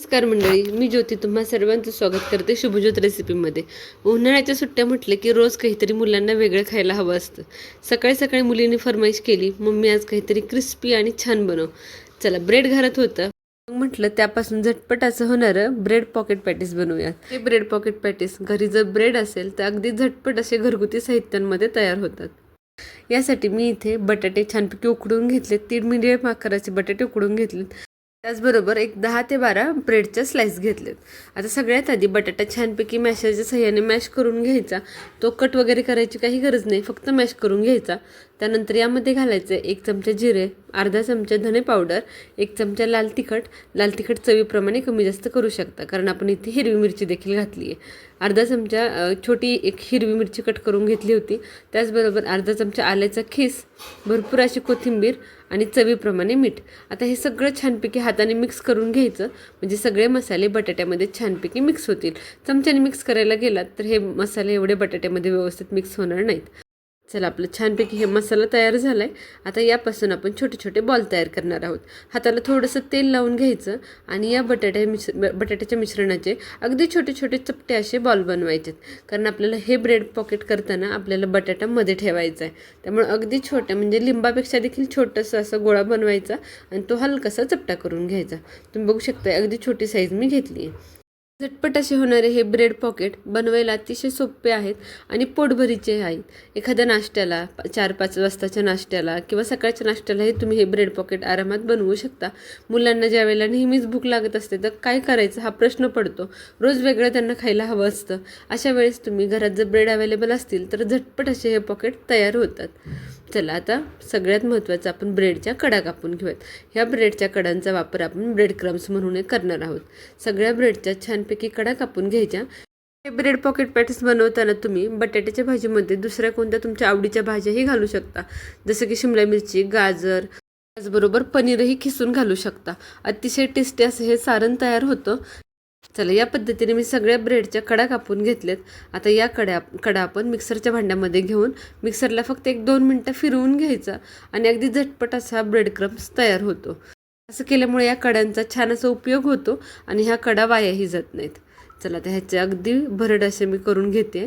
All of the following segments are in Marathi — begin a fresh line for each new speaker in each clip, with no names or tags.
नमस्कार मंडळी मी ज्योती तुम्हा सर्वांचं स्वागत करते शुभज्योत रेसिपीमध्ये उन्हाळ्याच्या सुट्ट्या म्हटलं की रोज काहीतरी मुलांना वेगळं खायला हवं असतं. सकाळी सकाळी मुलींनी फरमाईश केली मम्मी आज काहीतरी क्रिस्पी आणि छान बनव. चला ब्रेड घरात होतं. मग म्हटलं त्यापासून झटपट असं होणारं ब्रेड पॉकेट पॅटीस बनवूयात. हे ब्रेड पॉकेट पॅटीस घरी जर ब्रेड असेल तर अगदी झटपट असे घरगुती साहित्यांमध्ये तयार होतात. यासाठी मी इथे बटाटे छानपैकी उकडून घेतले तीन मिडियम आकाराचे बटाटे उकडून घेतलेत. त्याचबरोबर एक दहा ते बारा ब्रेडच्या स्लाईस घेतलेत. आता सगळ्यात आधी बटाटा छानपैकी मॅशरच्या सहाय्याने मॅश करून घ्यायचा. तो कट वगैरे करायची काही गरज नाही फक्त मॅश करून घ्यायचा. त्यानंतर यामध्ये घालायचं एक चमचा जिरे अर्धा चमचा धने पावडर एक चमचा लाल तिखट. लाल तिखट चवीप्रमाणे कमी जास्त करू शकता कारण आपण इथे हिरवी मिरची देखील घातली आहे. अर्धा चमचा छोटी एक हिरवी मिरची कट करून घेतली होती. त्याचबरोबर अर्धा चमचा आल्याचा खीस भरपूर अशी कोथिंबीर आणि चवीप्रमाणे मीठ. आता हे सगळं छानपैकी हाताने मिक्स करून घ्यायचं म्हणजे सगळे मसाले बटाट्यामध्ये छानपैकी मिक्स होतील. चमच्याने मिक्स करायला गेलात तर हे मसाले एवढे बटाट्यामध्ये व्यवस्थित मिक्स होणार नाहीत. चला आपलं छानपैकी हे मसाला तयार झाला आहे आता यापासून आपण छोटे छोटे बॉल तयार करणार आहोत. हाताला थोडंसं तेल लावून घ्यायचं आणि या बटाट्या मिश्र बटाट्याच्या मिश्रणाचे अगदी छोटे छोटे चपटे असे बॉल बनवायचे कारण आपल्याला हे ब्रेड पॉकेट करताना आपल्याला बटाटा मध्ये ठेवायचा आहे. त्यामुळे अगदी छोट्या म्हणजे लिंबापेक्षा देखील छोटंसं असं गोळा बनवायचा आणि तो हलकासा चपटा करून घ्यायचा. तुम्ही बघू शकता अगदी छोटी साईज मी घेतली आहे झटपट असे होणारे हे ब्रेड पॉकेट बनवायला अतिशय सोपे आहेत आणि पोटभरीचे आहेत. एखाद्या नाश्त्याला चार पाच वाजताच्या नाश्त्याला किंवा सकाळच्या नाश्त्यालाही तुम्ही हे ब्रेड पॉकेट आरामात बनवू शकता. मुलांना ज्या वेळेला नेहमीच भूक लागत असते तर काय करायचं हा प्रश्न पडतो. रोज वेगळं त्यांना खायला हवं असतं. अशा वेळेस तुम्ही घरात जर ब्रेड अवेलेबल असतील तर झटपट असे हे पॉकेट तयार होतात. चला आता सगळ्यात महत्त्वाचं आपण ब्रेडच्या कडा कापून घेऊयात. ह्या ब्रेडच्या कडांचा वापर आपण ब्रेड क्रम्स म्हणून करणार आहोत. सगळ्या ब्रेडच्या छानपैकी कडा कापून घ्यायच्या. हे ब्रेड पॉकेट पॅटीस बनवताना तुम्ही बटाट्याच्या भाजीमध्ये दुसऱ्या कोणत्या तुमच्या आवडीच्या भाज्याही घालू शकता. जसं की शिमला मिरची गाजर त्याचबरोबर पनीरही खिसून घालू शकता. अतिशय टेस्टी असं हे सारण तयार होतं. चला या पद्धतीने मी सगळ्या ब्रेडच्या कडा कापून घेतल्यात. आता या कड्या कडा आपण मिक्सरच्या भांड्यामध्ये घेऊन मिक्सरला फक्त एक दोन मिनटं फिरवून घ्यायचा आणि अगदी झटपट असा ब्रेड क्रम्स तयार होतो. असं केल्यामुळे या कड्यांचा छान असा उपयोग होतो आणि ह्या कडा वायाही जात नाहीत. चला तर ह्याचे अगदी भरड असे मी करून घेते.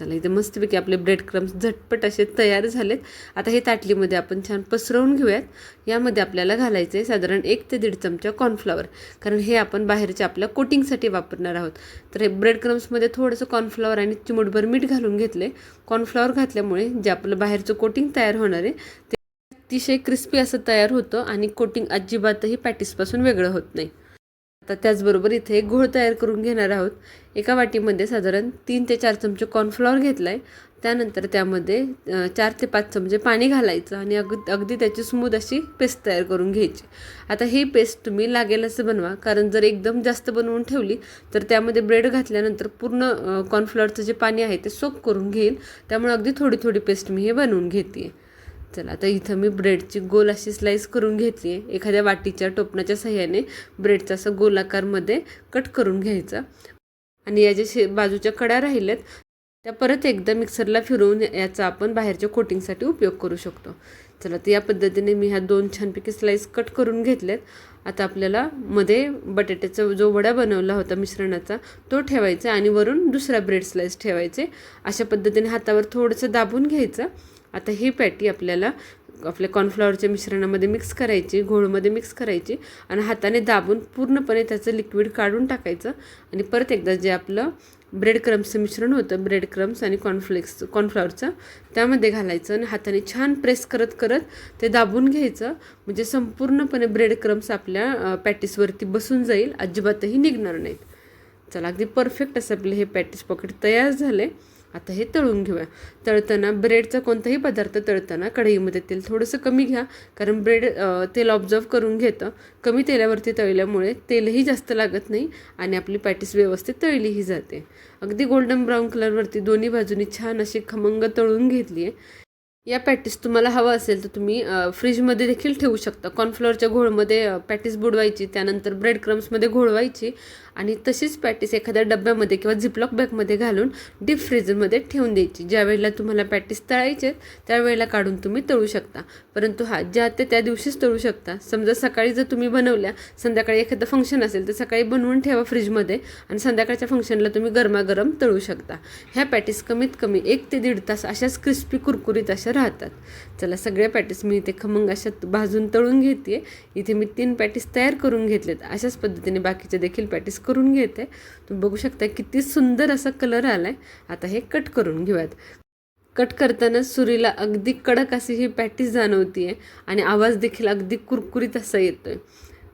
चला इथे मस्तपैकी आपले ब्रेड क्रम्स झटपट असे तयार झालेत. आता हे ताटलीमध्ये आपण छान पसरवून घेऊयात. यामध्ये आपल्याला घालायचं आहे साधारण एक ते दीड चमचा कॉर्नफ्लॉवर कारण हे आपण बाहेरच्या आपल्या कोटिंगसाठी वापरणार आहोत. तर हे ब्रेड क्रम्समध्ये थोडंसं कॉर्नफ्लॉवर आणि चिमूटभर मीठ घालून घेतले कॉर्नफ्लॉवर घातल्यामुळे जे आपलं बाहेरचं कोटिंग तयार होणार आहे ते अतिशय क्रिस्पी असं तयार होतं आणि कोटिंग अजिबातही पॅटीसपासून वेगळं होत नाही. आता त्याचबरोबर इथे एक घोळ तयार करून घेणार आहोत. एका वाटीमध्ये साधारण तीन ते चार चमचे कॉर्नफ्लॉवर घेतला आहे त्यानंतर त्यामध्ये चार ते पाच चमचे पाणी घालायचं आणि अग अगदी त्याची स्मूद अशी पेस्ट तयार करून घ्यायची. आता ही पेस्ट तुम्ही लागेल असं बनवा कारण जर एकदम जास्त बनवून ठेवली तर त्यामध्ये ब्रेड घातल्यानंतर पूर्ण कॉर्नफ्लॉवरचं जे पाणी आहे ते सोप करून घेईल. त्यामुळे अगदी थोडी थोडी पेस्ट मी हे बनवून घेते चला आता इथं मी ब्रेडची गोल अशी स्लाईस करून घेतली आहे एखाद्या वाटीच्या टोपणाच्या सहाय्याने ब्रेडचा असं गोलाकारमध्ये कट करून घ्यायचा. आणि या ज्या शे बाजूच्या कड्या राहिल्यात त्या परत एकदा मिक्सरला फिरवून याचा आपण बाहेरच्या कोटिंगसाठी उपयोग करू शकतो. चला तर या पद्धतीने मी ह्या दोन छानपैकी स्लाईस कट करून घेतल्यात. आता आपल्याला मध्ये बटाट्याचा जो वडा बनवला होता मिश्रणाचा तो ठेवायचा आणि वरून दुसरा ब्रेड स्लाईस ठेवायचे. अशा पद्धतीने हातावर थोडंसं दाबून घ्यायचं. आता ही पॅटी आपल्याला आपल्या कॉर्नफ्लॉवरच्या मिश्रणामध्ये मिक्स करायची घोळमध्ये मिक्स करायची आणि हाताने दाबून पूर्णपणे त्याचं लिक्विड काढून टाकायचं आणि परत एकदा जे आपलं ब्रेड क्रम्सचं मिश्रण होतं ब्रेड क्रम्स आणि कॉर्नफ्लेक्स कॉर्नफ्लॉवरचं त्यामध्ये घालायचं आणि हाताने छान प्रेस करत करत ते दाबून घ्यायचं. म्हणजे संपूर्णपणे ब्रेड क्रम्स आपल्या पॅटीसवरती बसून जाईल अजिबातही निघणार नाहीत. चला अगदी परफेक्ट असं आपलं हे पॅटीस पॉकेट तयार झालं आहे आता हे तळून घेऊया. तळताना ब्रेडचा कोणताही पदार्थ तळताना कढईमध्ये तेल थोडंसं कमी घ्या. कारण ब्रेड तेल ऑब्झर्व करून घेतं. कमी तेलावरती तळल्यामुळे तेलही जास्त लागत नाही आणि आपली पॅटीस व्यवस्थित तळलीही जाते. अगदी गोल्डन ब्राऊन कलरवरती दोन्ही बाजूनी छान अशी खमंग तळून घेतली आहे या पॅटीस तुम्हाला हवं असेल तर तुम्ही फ्रीजमध्ये देखील ठेवू शकता. कॉर्नफ्लोअरच्या घोळमध्ये पॅटीस बुडवायची त्यानंतर ब्रेड क्रम्समध्ये घोळवायची. आणि तशीच पॅटीस एखाद्या डब्यामध्ये किंवा झिपलॉक बॅगमध्ये घालून डीप फ्रीजरमध्ये ठेवून द्यायची. ज्या वेळेला तुम्हाला पॅटीस तळायचे आहेत, त्यावेळेला काढून तुम्ही तळू शकता. परंतु हा ज्या ते त्या दिवशीच तळू शकता. समजा सकाळी जर तुम्ही बनवल्या संध्याकाळी एखादं फंक्शन असेल तर सकाळी बनवून ठेवा फ्रीजमध्ये आणि संध्याकाळच्या फंक्शनला तुम्ही गरमागरम तळू शकता. ह्या पॅटीस कमीत कमी एक ते दीड तास अशाच क्रिस्पी कुरकुरीत अशा राहतात. चला सगळ्या पॅटीस मी इथे खमंग अशा भाजून तळून घेते इथे मी तीन पॅटीस तयार करून घेतलेत. अशाच पद्धतीने बाकीचे देखील पॅटीस करून घेते. तुम्ही बघू शकता किती सुंदर असा कलर आला आहे आता हे कट करून घेऊयात. कट करताना सुरीला अगदी कडक अशी ही पॅटीस जाणवती आहे आणि आवाज देखील अगदी कुरकुरीत असा येतोय.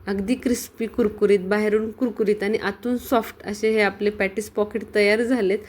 अगदी क्रिस्पी कुरकुरीत बाहेरून कुरकुरीत आणि आतून सॉफ्ट असे हे आपले पॅटीस पॉकेट तयार झालेत.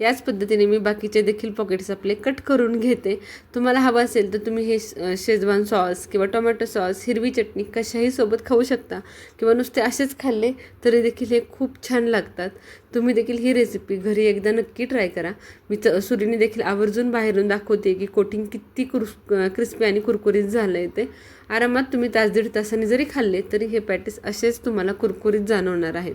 याच पद्धतीने मी बाकीचे देखील पॉकेट्स आपले कट करून घेते. तुम्हाला हवं असेल तर तुम्ही हे श- शेजवान सॉस किंवा टोमॅटो सॉस हिरवी चटणी कशाही सोबत खाऊ शकता. किंवा नुसते असेच खाल्ले तरी देखील हे खूप छान लागतात. तुम्ही देखील ही रेसिपी घरी एकदा नक्की ट्राय करा. मी च सुरीने देखील आवर्जून बाहेरून दाखवते की कोटिंग किती क्रुस क्रिस्पी आणि कुरकुरीत झालं आहे ते. आरामात तुम्ही तास दीड तासाने जरी खाल्ले तरी हे पॅटीस असेच तुम्हाला कुरकुरीत जाणवणार आहेत.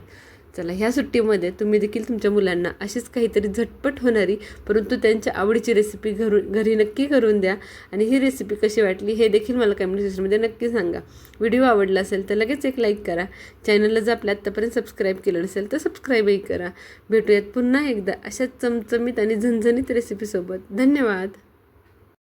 चला ह्या सुट्टीमध्ये तुम्ही देखील तुमच्या मुलांना अशीच काहीतरी झटपट होणारी परंतु त्यांच्या आवडीची रेसिपी घरू घरी नक्की करून द्या. आणि ही रेसिपी कशी वाटली हे देखील मला कमेंट सेक्शनमध्ये नक्की सांगा. व्हिडिओ आवडला असेल तर लगेच एक लाईक करा. चॅनलला जर आपल्या आत्तापर्यंत सबस्क्राईब केलं नसेल तर सबस्क्राईबही करा. भेटूयात पुन्हा एकदा अशाच चमचमीत आणि झणझणीत रेसिपीसोबत धन्यवाद!